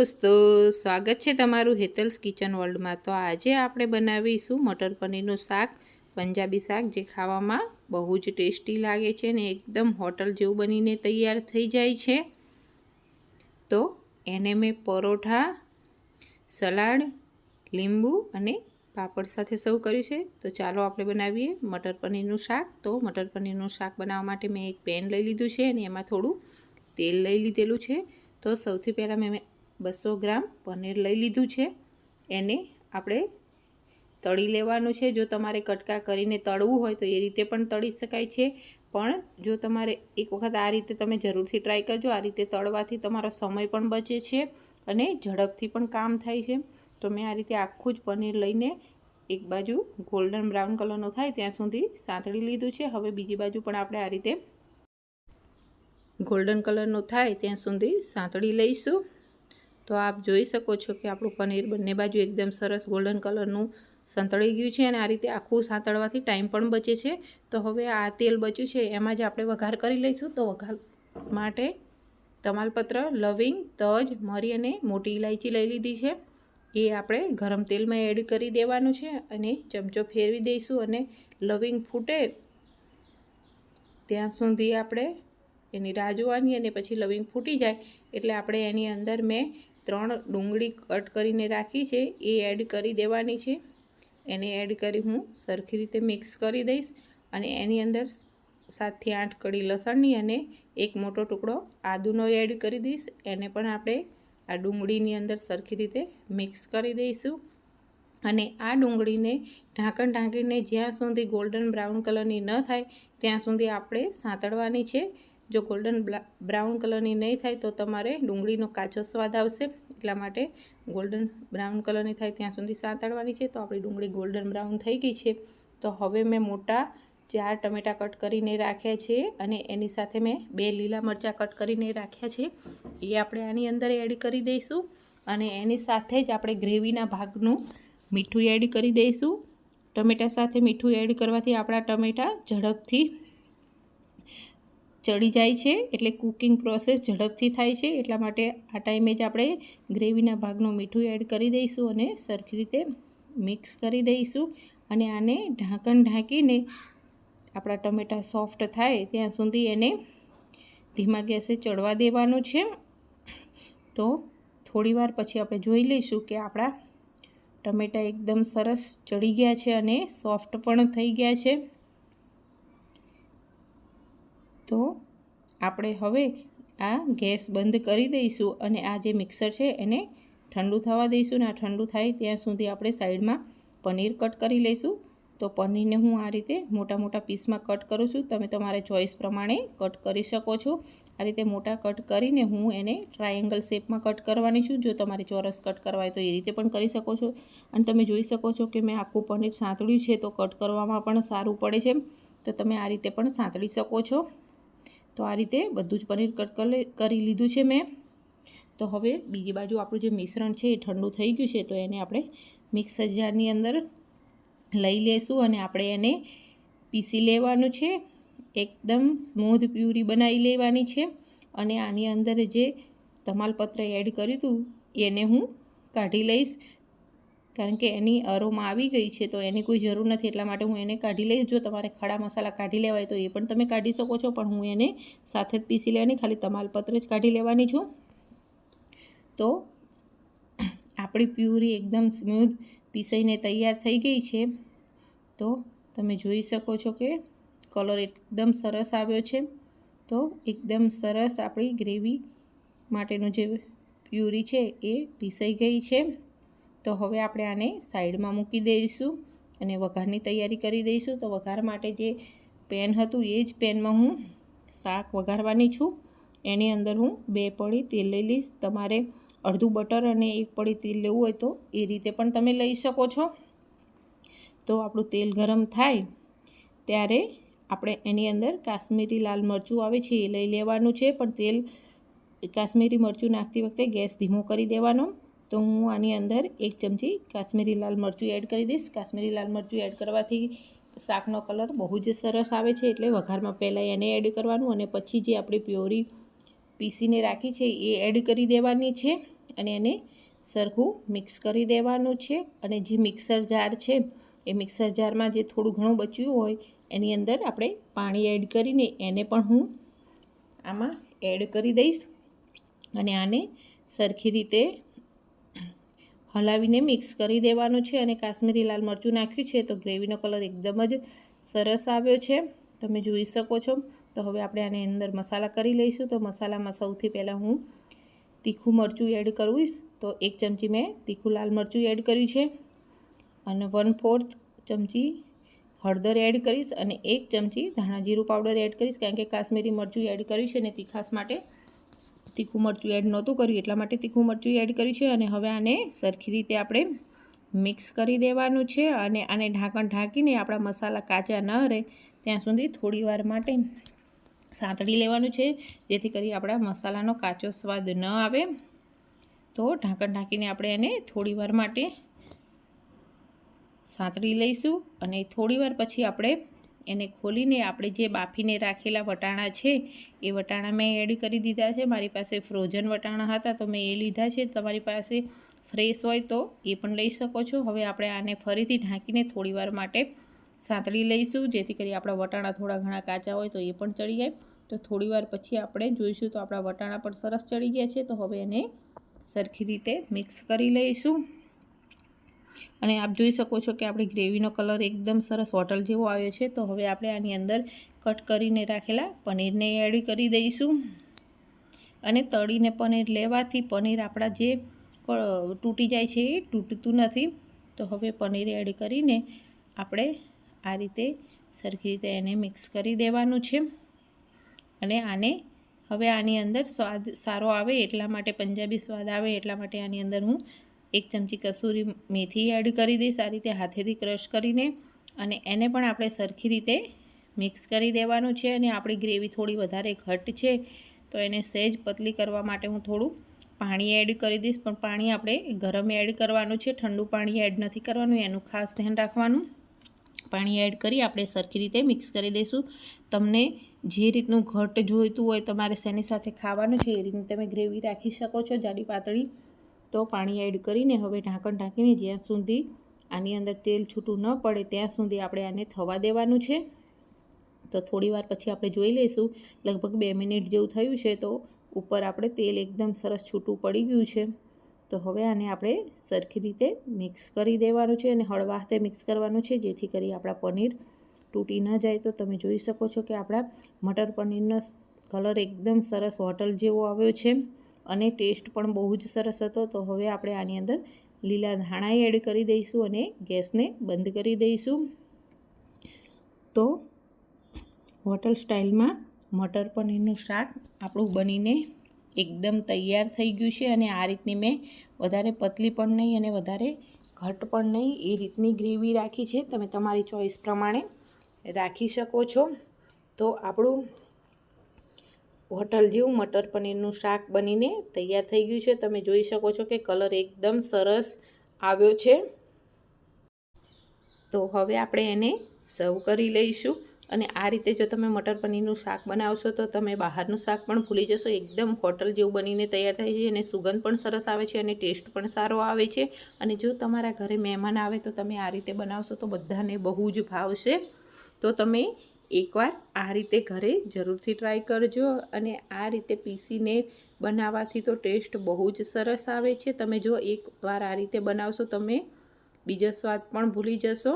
દોસ્તો, સ્વાગત છે તમારું હેતલ્સ કિચન વર્લ્ડમાં. તો આજે આપણે બનાવીશું મટર પનીરનું શાક, પંજાબી શાક જે ખાવામાં બહુ જ ટેસ્ટી લાગે છે ને એકદમ હોટલ જેવું બનીને તૈયાર થઈ જાય છે. તો એને મેં પરોઠા, સલાડ, લીંબુ અને પાપડ સાથે સર્વ કર્યું છે. તો ચાલો આપણે બનાવીએ મટર પનીરનું શાક. તો મટર પનીરનું શાક બનાવવા માટે મેં એક પેન લઈ લીધું છે અને એમાં થોડું તેલ લઈ લીધેલું છે. તો સૌથી પહેલાં મેં બસો ગ્રામ પનીર લઈ લીધું છે. એને આપણે તળી લેવાનું છે. જો તમારે કટકા કરીને તળવું હોય તો એ રીતે પણ તળી શકાય છે. પણ જો તમારે એક વખત આ રીતે તમે જરૂરથી ટ્રાય કરજો. આ રીતે તળવાથી તમારો સમય પણ બચે છે અને ઝડપથી પણ કામ થાય છે. તો મેં આ રીતે આખું જ પનીર લઈને એક બાજુ ગોલ્ડન બ્રાઉન કલરનો થાય ત્યાં સુધી સાંતળી લીધું છે. હવે બીજી બાજુ પણ આપણે આ રીતે ગોલ્ડન કલરનો થાય ત્યાં સુધી સાંતળી લઈશું. તો આપ જોઈ શકો છો કે આપણું પનીર બંને બાજુ એકદમ સરસ ગોલ્ડન કલરનું સંતળાઈ ગયું છે અને આ રીતે આખું સાંતળવાથી ટાઈમ પણ બચે છે. તો હવે આ તેલ બચ્યું છે, એમાં જ આપણે વઘાર કરી લઈશું. તો વઘાર માટે તમાલપત્ર, લવિંગ, તજ, મરી અને મોટી ઇલાયચી લઈ લીધી છે. એ આપણે ગરમ તેલમાં એડ કરી દેવાનું છે અને ચમચો ફેરવી દઈશું અને લવિંગ ફૂટે ત્યાં સુધી આપણે એની રાહ જોવાની અને પછી લવિંગ ફૂટી જાય એટલે આપણે એની અંદર મેં ત્રણ ડુંગળી કટ કરીને રાખી છે, એ એડ કરી દેવાની છે. એને એડ કરી હું સરખી રીતે મિક્સ કરી દઈશ અને એની અંદર સાતથી આઠ કડી લસણની અને એક મોટો ટુકડો આદુનો એડ કરી દઈશ. એને પણ આપણે આ ડુંગળીની અંદર સરખી રીતે મિક્સ કરી દઈશું. અને આ ડુંગળીને ઢાંકણ ઢાંકીને જ્યાં સુધી ગોલ્ડન બ્રાઉન કલરની ન થાય, ત્યાં સુધી આપણે સાંતળવાની છે. જો ગોલ્ડન બ્રાઉન કલરની નહીં થાય તો તમારે ડુંગળીનો કાચો સ્વાદ આવશે. એટલા માટે ગોલ્ડન બ્રાઉન કલરની થાય ત્યાં સુધી સાંતળવાની છે. તો આપણી ડુંગળી ગોલ્ડન બ્રાઉન થઈ ગઈ છે. તો હવે મેં મોટા ચાર ટમેટાં કટ કરીને રાખ્યા છે અને એની સાથે મેં બે લીલા મરચાં કટ કરીને રાખ્યા છે. એ આપણે આની અંદર એડ કરી દઈશું અને એની સાથે જ આપણે ગ્રેવીના ભાગનું મીઠું એડ કરી દઈશું. ટમેટા સાથે મીઠું એડ કરવાથી આપણા ટમેટા ઝડપથી ચડી જાય છે એટલે કુકિંગ પ્રોસેસ ઝડપથી થાય છે. એટલા માટે આ ટાઈમે જ આપણે ગ્રેવીના ભાગનું મીઠું એડ કરી દઈશું અને સરખી રીતે મિક્સ કરી દઈશું. અને આને ઢાંકણ ઢાંકીને આપણા ટમેટાં સોફ્ટ થાય ત્યાં સુધી એને ધીમા ગેસે ચડવા દેવાનું છે. તો થોડીવાર પછી આપણે જોઈ લઈશું કે આપણા ટમેટાં એકદમ સરસ ચડી ગયા છે અને સોફ્ટ પણ થઈ ગયા છે. તો આપણે હવે આ ગેસ બંધ કરી દઈશું અને આ જે મિક્સર છે એને ઠંડુ થવા દઈશું ને આ ઠંડુ થાય ત્યાં સુધી આપણે સાઈડમાં પનીર કટ કરી લઈશું. તો પનીરને હું આ રીતે મોટા મોટા પીસમાં કટ કરું છું. તમે તમારા ચોઈસ પ્રમાણે કટ કરી શકો છો. આ રીતે મોટા કટ કરીને હું એને ટ્રાયેંગલ શેપમાં કટ કરવાની છું. જો તમારે ચોરસ કટ કરવા હોય તો એ રીતે પણ કરી શકો છો. અને તમે જોઈ શકો છો કે મેં આખું પનીર સાંતળ્યું છે તો કટ કરવામાં પણ સારું પડે છે. તો તમે આ રીતે પણ સાંતળી શકો છો. તો આ રીતે બધું જ પનીર કટ કરી લીધું છે મેં. તો હવે બીજી બાજુ આપણું જે મિશ્રણ છે એ ઠંડુ થઈ ગયું છે તો એને આપણે મિક્સર જારની અંદર લઈ લેશું અને આપણે એને પીસી લેવાનું છે. એકદમ સ્મૂધ પ્યુરી બનાવી લેવાની છે અને આની અંદર જે તમાલપત્ર એડ કર્યું હતું, એને હું કાઢી લઈશ. કારણ કે એની અરોમાં આવી ગઈ છે, તો એની કોઈ જરૂર નથી. એટલા માટે હું એને કાઢી લઈશ. જો તમારે ખડા મસાલા કાઢી લેવાય તો એ પણ તમે કાઢી શકો છો, પણ હું એને સાથે જ પીસી લેવાની. ખાલી તમાલપત્ર જ કાઢી લેવાની છું. તો આપણી પ્યુરી એકદમ સ્મૂધ પીસાઈને તૈયાર થઈ ગઈ છે. તો તમે જોઈ શકો છો કે કલર એકદમ સરસ આવ્યો છે. તો એકદમ સરસ આપણી ગ્રેવી માટેનું જે પ્યુરી છે એ પીસાઈ ગઈ છે. તો હવે આપણે આને સાઈડમાં મૂકી દઈશું અને વઘારની તૈયારી કરી દઈશું. તો વઘાર માટે જે પેન હતું એ જ પેનમાં હું શાક વઘારવાની છું. એની અંદર હું બે પડી તેલ લઈ લઈશ. તમારે અડધું બટર અને એક પડી તેલ લેવું હોય તો એ રીતે પણ તમે લઈ શકો છો. તો આપણું તેલ ગરમ થાય ત્યારે આપણે એની અંદર કાશ્મીરી લાલ મરચું આવે છે એ લઈ લેવાનું છે. પણ તેલ કાશ્મીરી મરચું નાખતી વખતે ગેસ ધીમો કરી દેવાનો. તો હું આની અંદર એક ચમચી કાશ્મીરી લાલ મરચું એડ કરી દઈશ. કાશ્મીરી લાલ મરચું એડ કરવાથી શાકનો કલર બહુ જ સરસ આવે છે એટલે વઘારમાં પહેલાં એને એડ કરવાનું અને પછી જે આપણી પ્યોરી પીસીને રાખી છે એ એડ કરી દેવાની છે અને એને સરખું મિક્સ કરી દેવાનું છે. અને જે મિક્સર જાર છે એ મિક્સર જારમાં જે થોડું ઘણું બચ્યું હોય એની અંદર આપણે પાણી એડ કરીને એને પણ હું આમાં એડ કરી દઈશ. અને આને સરખી રીતે હલાવીને મિક્સ કરી દેવાનું છે અને કાશ્મીરી લાલ મરચું નાખ્યું છે તો ગ્રેવીનો કલર એકદમ જ સરસ આવ્યો છે. તમે જોઈ શકો છો. તો હવે આપણે આની અંદર મસાલા કરી લઈશું. તો મસાલામાં સૌથી પહેલાં હું તીખું મરચું એડ કરીશ. તો એક ચમચી મેં તીખું લાલ મરચું એડ કર્યું છે. અને વન ફોર્થ ચમચી હળદર એડ કરીશ અને એક ચમચી ધાણા જીરું પાવડર એડ કરીશ. કારણ કે કાશ્મીરી મરચું એડ કર્યું છે અને તીખાસ માટે તીખું મરચું એડ નહોતું કર્યું, એટલા માટે તીખું મરચું એડ કર્યું છે અને હવે આને સરખી રીતે આપણે મિક્સ કરી દેવાનું છે અને આને ઢાંકણ ઢાંકીને આપણા મસાલા કાચા ન રહે, ત્યાં સુધી થોડીવાર માટે સાંતળી લેવાનું છે, જેથી કરી આપણા મસાલાનો કાચો સ્વાદ ન આવે. તો ઢાંકણ ઢાંકીને આપણે એને થોડીવાર માટે સાંતળી લઈશું અને થોડીવાર પછી આપણે એને ખોલીને આપણે જે બાફીને રાખેલા વટાણા છે, એ વટાણા મેં એડ કરી દીધા છે. મારી પાસે ફ્રોઝન વટાણા હતા તો મેં એ લીધા છે. તમારી પાસે ફ્રેશ હોય તો એ પણ લઈ શકો છો. હવે આપણે આને ફરીથી ઢાંકીને થોડીવાર માટે સાંતળી લઈશું, જેથી કરી આપણા વટાણા થોડા ઘણા કાચા હોય તો એ પણ ચડી જાય. તો થોડીવાર પછી આપણે જોઈશું તો આપણા વટાણા પણ સરસ ચડી ગયા છે. તો હવે એને સરખી રીતે મિક્સ કરી લઈશું. અને આપ જોઈ શકો છો કે આપણી ગ્રેવીનો કલર એકદમ સરસ હોટલ જેવો આવ્યો છે. તો હવે આપણે આની અંદર કટ કરીને રાખેલા પનીરને એડ કરી દઈશું. અને તળીને પનીર લેવાથી પનીર આપણા જે તૂટી જાય છે એ તૂટતું નથી. તો હવે પનીર એડ કરીને આપણે આ રીતે સરખી રીતે એને મિક્સ કરી દેવાનું છે. અને આને હવે આની અંદર સ્વાદ સારો આવે એટલા માટે, પંજાબી સ્વાદ આવે એટલા માટે આની અંદર હું એક ચમચી કસૂરી મેથી એડ કરી દઈશ આ રીતે હાથેથી ક્રશ કરીને અને એને પણ આપણે સરખી રીતે મિક્સ કરી દેવાનું છે અને આપણી ગ્રેવી થોડી વધારે ઘટ છે, તો એને સહેજ પતલી કરવા માટે હું થોડું પાણી એડ કરી દઈશ. પણ પાણી આપણે ગરમ એડ કરવાનું છે, ઠંડુ પાણી એડ નથી કરવાનું, એનું ખાસ ધ્યાન રાખવાનું. પાણી એડ કરી આપણે સરખી રીતે મિક્સ કરી દઈશું. તમને જે રીતનું ઘટ જોઈતું હોય તમારે શેની સાથે ખાવાનું છે એ રીતની તમે ગ્રેવી રાખી શકો છો. જાડી પાતળી તો પાણી એડ કરીને હવે ઢાંકણ ઢાંકીને જ્યાં સુધી આની અંદર તેલ છૂટું ન પડે ત્યાં સુધી આપણે આને થવા દેવાનું છે. તો થોડીવાર પછી આપણે જોઈ લઈશું. લગભગ બે મિનિટ જેવું થયું છે તો ઉપર આપણે તેલ એકદમ સરસ છૂટું પડી ગયું છે. તો હવે આને આપણે સરખી રીતે મિક્સ કરી દેવાનું છે અને હળવા હાથે મિક્સ કરવાનું છે જેથી કરી આપણા પનીર તૂટી ન જાય. તો તમે જોઈ શકો છો કે આપણા મટર પનીરનો કલર એકદમ સરસ હોટલ જેવો આવ્યો છે. અને ટેસ્ટ પણ બહુ જ સરસ હતો, તો હવે આપણે આની અંદર લીલા ધાણા એડ કરી દઈશું અને ગેસને બંધ કરી દઈશું. તો હોટલ સ્ટાઇલમાં મટર પનીરનું શાક આપણું બનીને એકદમ તૈયાર થઈ ગયું છે અને આ રીતની મેં વધારે પતલી પણ નહીં અને વધારે ઘટ પણ નહીં એ રીતની ગ્રેવી રાખી છે. તમે તમારી ચોઈસ પ્રમાણે રાખી શકો છો. તો આપણું હોટલ જેવું મટર પનીરનું શાક બનીને તૈયાર થઈ ગયું છે. તમે જોઈ શકો છો કે કલર એકદમ સરસ આવ્યો છે. તો હવે આપણે એને સર્વ કરી લઈશું અને આ રીતે જો તમે મટર પનીરનું શાક બનાવશો તો તમે બહારનું શાક પણ ભૂલી જશો. એકદમ હોટલ જેવું બનીને તૈયાર થાય છે અને સુગંધ પણ સરસ આવે છે અને ટેસ્ટ પણ સારો આવે છે. અને જો તમારા ઘરે મહેમાન આવે તો તમે આ રીતે બનાવશો તો બધાને બહુ જ ભાવશે. તો તમે એકવાર આ રીતે ઘરે જરૂરથી ટ્રાય કરજો અને આ રીતે પીસીને બનાવવાથી તો ટેસ્ટ બહુ જ સરસ આવે છે. તમે જો એકવાર આ રીતે બનાવશો તમે, બીજો સ્વાદ પણ ભૂલી જશો.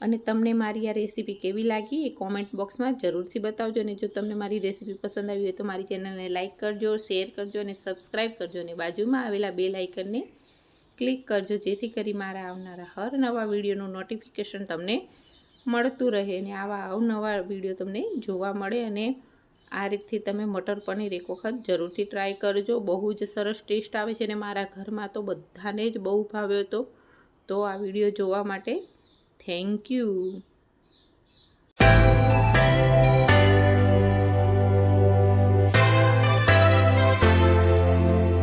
અને તમને મારી આ રેસીપી કેવી લાગી એ કોમેન્ટ બોક્સમાં જરૂરથી બતાવજો અને જો તમને મારી રેસીપી પસંદ આવી હોય તો મારી ચેનલને લાઇક કરજો શેર કરજો અને સબસ્ક્રાઈબ કરજો અને બાજુમાં આવેલા બે લાઇકનને ક્લિક કરજો જેથી કરી મારા આવનારા હર નવા વિડીયોનું નોટિફિકેશન તમને મળતું રહે અને આવા અવનવા વીડિયો તમને જોવા મળે અને આ રીતથી તમે મટર પનીર એક વખત જરૂરથી ટ્રાય કરજો. બહુ જ સરસ ટેસ્ટ આવે છે અને મારા ઘરમાં તો બધાને જ બહુ ભાવ્યો હતો તો આ વીડિયો જોવા માટે થેન્ક યુ